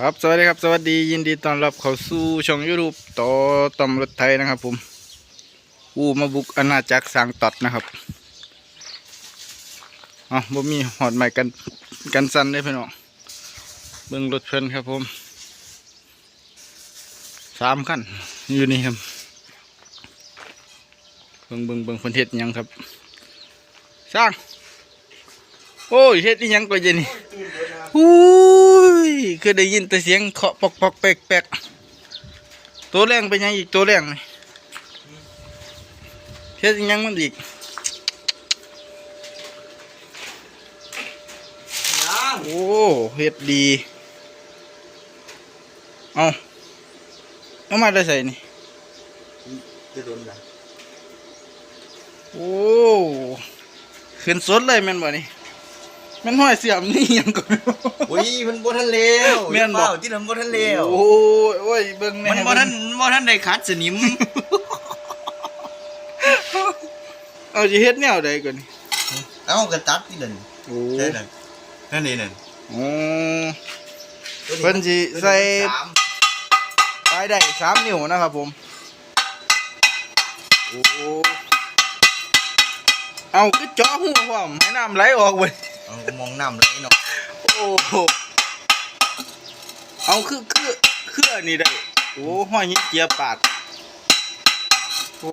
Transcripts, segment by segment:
ครับสวัสดีครับสวัสดียินดีต้อนรับเข้าสู่ช่องยูทูบต่อตำรถไทยนะครับ ผมอู้มาบุกอาณาจักรสร้างตัดนะครับอ๋อบ่มีหอดใหม่กันกันสั่นได้พี่น้องเบิ่งรถเพิ่นครับผมสามคันอยู่นี่ครับเบิ่งเบิ่งเบิ่งคนเฮ็ดยังครับ สร้าง โอ้ยเฮ็ดยังก็จนี่ อุ้ยคือได้ยินแต่เสียงเคาะปอกปอกแปกแปกตัวแรงเป็นยังอีกตัวแรงเฮ็ดยังมันอีกโอ้เฮ็ดดีเอาเอามาได้ใส่นี่จะโดนละโอ้ขึ้นสดเลยแม่นบ่นี่ ม่นห้อยเสียมนี่อิหยังก็ไม่รู้ อุ้ยมันบ่ทันเร็วแม่นบ่เปล่าที่ทำบ่ทันเร็วโอ้ยโอ้ยเบิ่งแมันบ่ทันบ่ทันได้คัดสนิม เอาสิเฮ็ดแนวใดก่อนนี่เอ้ากระตัดที่นั่นโอ้ใช่นั่นนั่นนี่นั่นโอ้เพิ่นสิใส่ สามปลายได้สามนิ้วนะครับผม โอ้ เอาคือเจาะหัวพร้อมให้น้ำไหลออกเว้ย เอามองน้ำไหลเนาะโอ้โหเอาคือคือคืออันนี้ได้โอ้ห้อยหินเจียปาดโอ้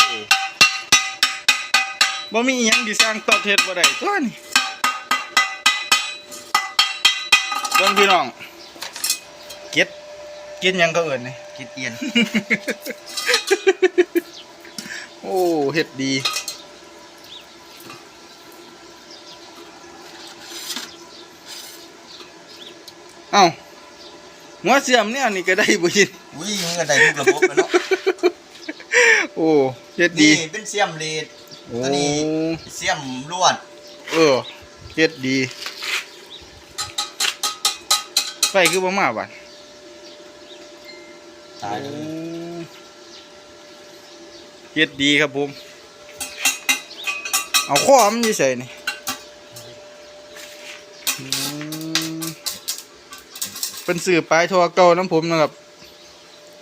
บ่มีอิหยังที่สร้างตอบเทศบ่ได้ตัวนี้เบิ่งพี่น้องเก็ดเก็ดหยังก็เอิ้นนี่คิดเอียน โอ้เฮ็ดดี เอ้าหัวเสียมเนี่ยนี่ก็ได้บ่ยินอุ้ยมันก็ได้ทุกระบบแล้วเนาะโอ้เฮ็ดดีนี่เป็นเสียมเลดโอ้ตัวนี้เสียมลวด เออเฮ็ดดีไฟคือบ่มาบัดตายเลยเฮ็ดดีครับผม เอาข้อมันอยู่ใส่นี่อืม เป็นสื่อปลายทอเก่าน้ำผมนะครับ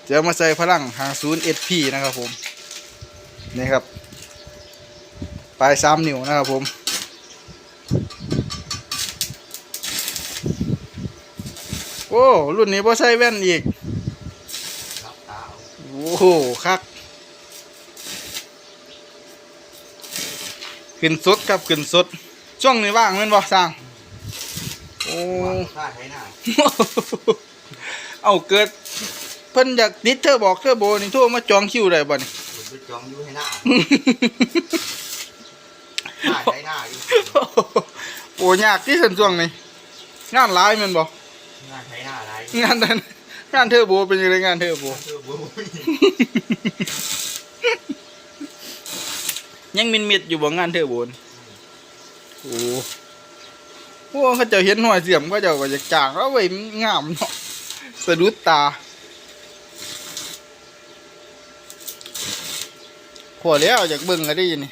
จะมาใส่พลังหางศูนย์ SP นะครับผมนี่ครับปลายสามนิ้วนะครับผมโอ้รุ่นนี้พอใส่แว่นอีกโอ้โหคักขึ้นสดครับขึ้นสดช่วงนี้ว่างแม่นบ่สร้าง โอ้วางค่าใช้หน้าเอาเกิด เพิ่นอยากติดเธอบอกเธอโบนี่โทรมาจองคิวได้บ่นี่ผมไปจองอยู่ให้หน้าหน้าใช้หน้าอยู่โอ้ยากที่สุดช่วงนี้งานหลายแม่นบ่หน้าใช้หน้าอะไรงานนั้นงานเธอโบเป็นยังไงงานเธอโบเออบ่มียังมินมิดอยู่บ่งานเธอโบนโอ้ โหเขาเจ้าเห็นหน่วยเสียมเขาเจ้าก็จะจางแล้วเว้ยมันงามเนาะสะดุดตาพอแล้วอยากเบิ่งก็ได้ยินนี่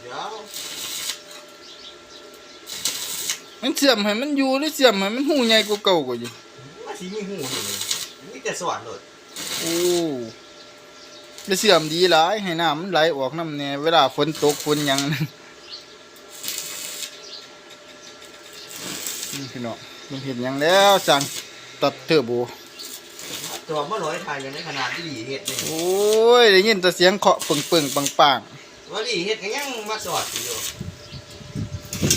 เดี๋ยวมันเสียมให้มันอยู่หรือเสียมให้มันหูใหญ่กว่าเก่ากว่าอยู่ว่าสิมีหูเห็นเลยมีแต่สว่านเลยโอ้แล้วเสียมดีหลายให้น้ำมันไหลออกน้ำแน่เวลาฝนตกฝนหยังนั่น นี่พี่น้องมันเห็นหยังแล้วสั่งตัดเทอร์โบตัวเมื่อร้อยไทยยังในขนาดที่ดีเฮ็ดเลยโอ้ยได้ยินแต่เสียงเคาะปึ่งปึ่งปังปังว่าดีเฮ็ดก็ยังมาสอดอยู่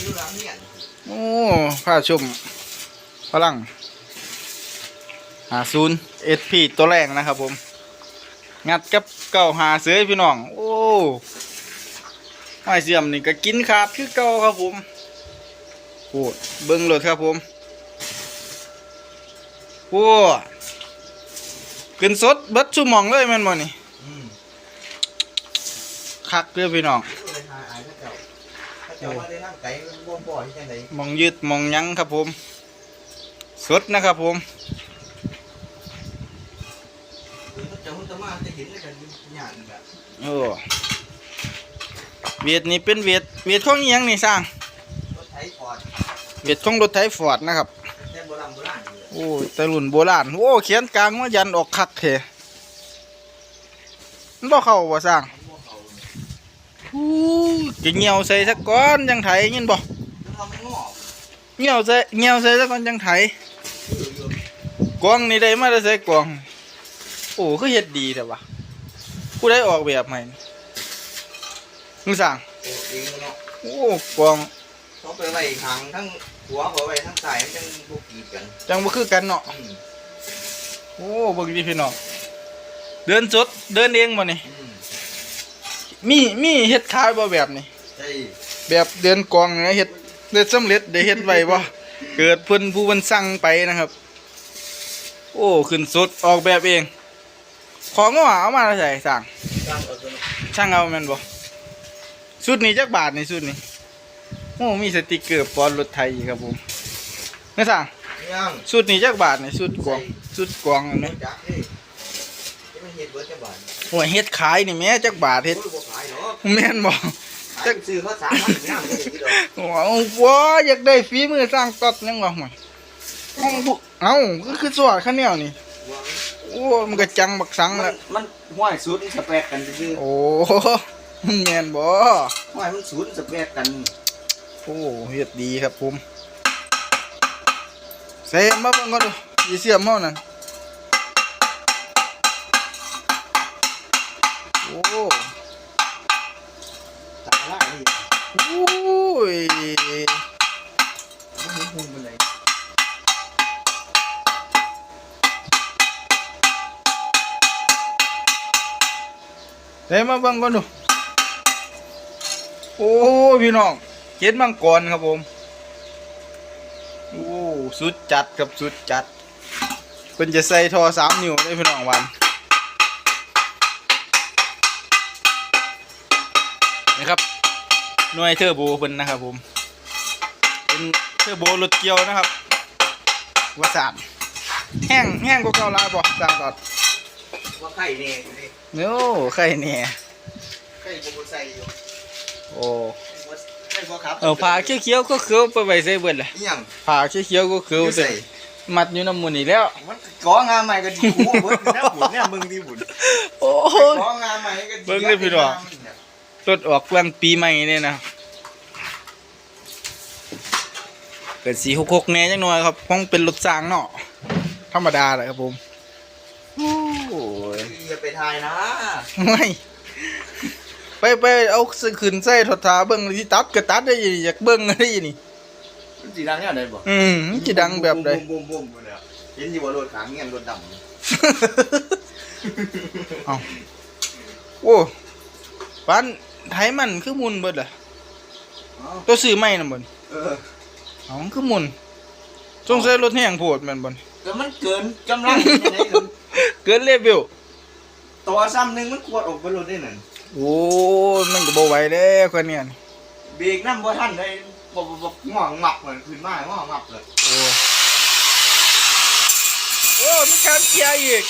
อยู่หลังเฮียนๆโอ้ผ้าชุ่มพลังหาศูนย์เอสพีตัวแรงนะครับผม งัดกับเก่าหาเสือพี่น้อง โอ้ไม้เสียมนี่ก็กินขาดคือเก่าครับผม โอ้เบิ้งเลยครับผมโอ้ขึ้นสดเบิดชั่วโมองเลยแมันบ่นี่อืมคักเด้อพี่น้องเลยทายอายเขาเจ้าเขาเจ้าว่าได้ทางไกลบ่บ่ที่จังได๋มองยืดมองหยั้งครับผม สดนะครับผมเขาเจ้าหุ่นตะมาจะเห็นเลยกันหยาดแบบโอ้เวียดนี่เป็นเวียดเวียดของอิหยังนี่สร้างรถไถฟอร์ด เวียดของรถไถฟอร์ดนะครับแต่โบราณโบราณอยู่เลยโอ้ยแต่รุ่นโบราณ โอ้ เขียนกลางว่ายันออกคักเถมันบ่เข้าบ่สร้างอู้จะเหี่ยวใส่สักก้อนยังไถยินบ่ทำมันงอกเหี่ยวใส่เหี่ยวใส่สักก้อนยังไถอยู่อยู่กวางนี่ได้มาได้ใส่กวางโอ้คือเฮ็ดดีแต่ว่าผู้ใดออกแบบให้มึงสั่งโอ้เองเนาะโอ้กวางเขาไปไว้ทางทั้ง หัวเขาไว้ทั้งสายมันจังบุกกีดกันจังบ่คือกันเนาะ อืมโอ้เบิ่งดิพี่น้อง เดินสดเดินเองบ่นี่ อืมมีมีเฮ็ดขายบ่แบบนี้ใช่แบบเดินกองนะเฮ็ดเฮ็ดสำเร็จได้เฮ็ดไว้บ่ เกิดเพิ่นผู้เพิ่นสั่งไปนะครับ โอ้ขึ้นสดออกแบบเอง ของก็เอามาใส่สั่งตามเอาตัวนี้ช่างเอาแม่นบ่ชุดนี้จักบาทนี่ชุดนี้ โอ้มีสติกเกอร์ปอนรถไทยอีกครับผมนี่สั่งยังชุดนี้จักบาทนี่ชุดกวางชุดกวางอันไม่นี้จักนี่ที่มันเฮ็ดเบิดจังหวัดโอ้ยเฮ็ดขายนี่แม่จักบาทเฮ็ดโอ้ยบ่ขายหรอกแม่นบ่ขายซื้อเขาสามพันย่างไม่ได้ที่ดอกว้าวว้าอยากได้ฝีมือสร้างตอดยังวะห่วยเอ้าบุเอ้าก็คือสวดข้าวเหนียวนี่หวังโอ้มันก็จังบักสังมัแล้นวมันห้อยศูนย์สเปกกันซื่อโอ้มันแม่นบ่ๆห้อยมันศูนย์สเปกกัน โอ้เฮ็ดดีครับผมใส่มาบิ่งก่อนดูสิเสียมเฮานั่นโอ้ตาละนี่โอ้ยมันเห็นหุ่นมันเลยใส่มาบิ่งก่อนดูโอ้พี่น้อง เจ็ดมังกรครับผมโอ้สุดจัดครับสุดจัดเพิ่นจะใส่ทอสามนิ้วได้พี่น้องวันนี่ครับหน่วยเทอร์โบเพิ่นนะครับผมเป็นเทอร์โบรถเกียวนะครับว่าสามแห้งแห้งกว่าเก่าหลายบ่สร้างก่อนว่าไข่เนี่ยอยู่ดิโน้ใครเนี่ยไข่บ่บ่ใส่อยู่โอ้ บ่ไข่บ่ครับเออผ่าเขียวๆก็เขียวไปไว้ใส่เบิดแหละอีหยังผ่าเขียวๆก็เขียวอยู่ใส่ใส่มัดอยู่น้ำมันนี่แล้ว มันก่องานใหม่ก็ดีกูเบิดนะบุญเนี่ยมึงดีบุญโอ้ยก่องานใหม่ก็ดีเบิ่งเลยพี่น้องรถออกกลางปีใหม่เนี่ยนะเกิดสีหกหกแหน่จังหน่อยครับคงเป็นรถสร้างเนาะธรรมดาแหละครับผมโอ้ยอย่าไปทายนะไม่ ไปไปเอาขึ้นใส่ถอดถาเบิ้งที่ตัดก็ตัดได้ออยากเบิ้งได้อนี่มันสีดังเนี่ยได้บ่อืมมันจะดังแบบใดบุ้มบุ้มบุ้มเนี่ยเห็นอยู่ว่ารถขางเงี้ยรถดเอาโอ้ปานไทยมันคือมุนเบิดล่ะำตัวซื้อใหม่น่ะเบิดเออเอามันคือมุนสงสัยรถแห้งโพดแม่นบ่นก็มันเกินกำลังยังไงเกินเกินเลเวลตัวซ้ำหนึ่งมันขวดออกไปรถได้นั่น โอ้ยมันก็บ่ไหวแล้วคนเนี่ยนี่เบรกน้ำบ่ทันได้บ่บ่บ่ง่วงงับเหมือนขึ้นมาง่วงงับเลยโอ้โอ้มีการเกียร์อีก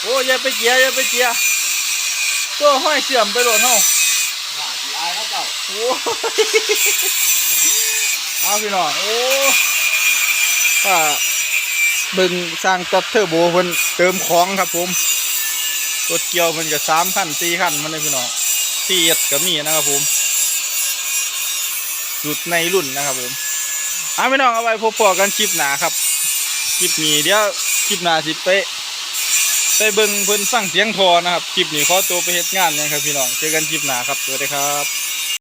โอ้อย่าไปเกียร์อย่าไปเกียร์ตัวห้อยเสื่อมไปโหลดเฮาว่าสิอายแล้วเจ้าโอ้ยเอาพี่น้องโอ้ว่า เบิ่งสร้างตัดเทอร์โบเพิ่นเติมของครับผมรถเกี่ยวมันก็สามขั้นสี่ขั้นมันเลยพี่น้องที่เอ็ดก็มีนะครับผมสุดในรุ่นนะครับผมเอาพี่น้องเอาไว้พบพอกันคลิปหนาครับคลิปนี้เดี๋ยวคลิปหนาสิไปไปเบิ่งเพิ่นฟังเสียงทอนะครับคลิปนี้ขอตัวไปเฮ็ดงานเนี่ยครับพี่น้องเจอกันคลิปหนาครับสวัสดีครับ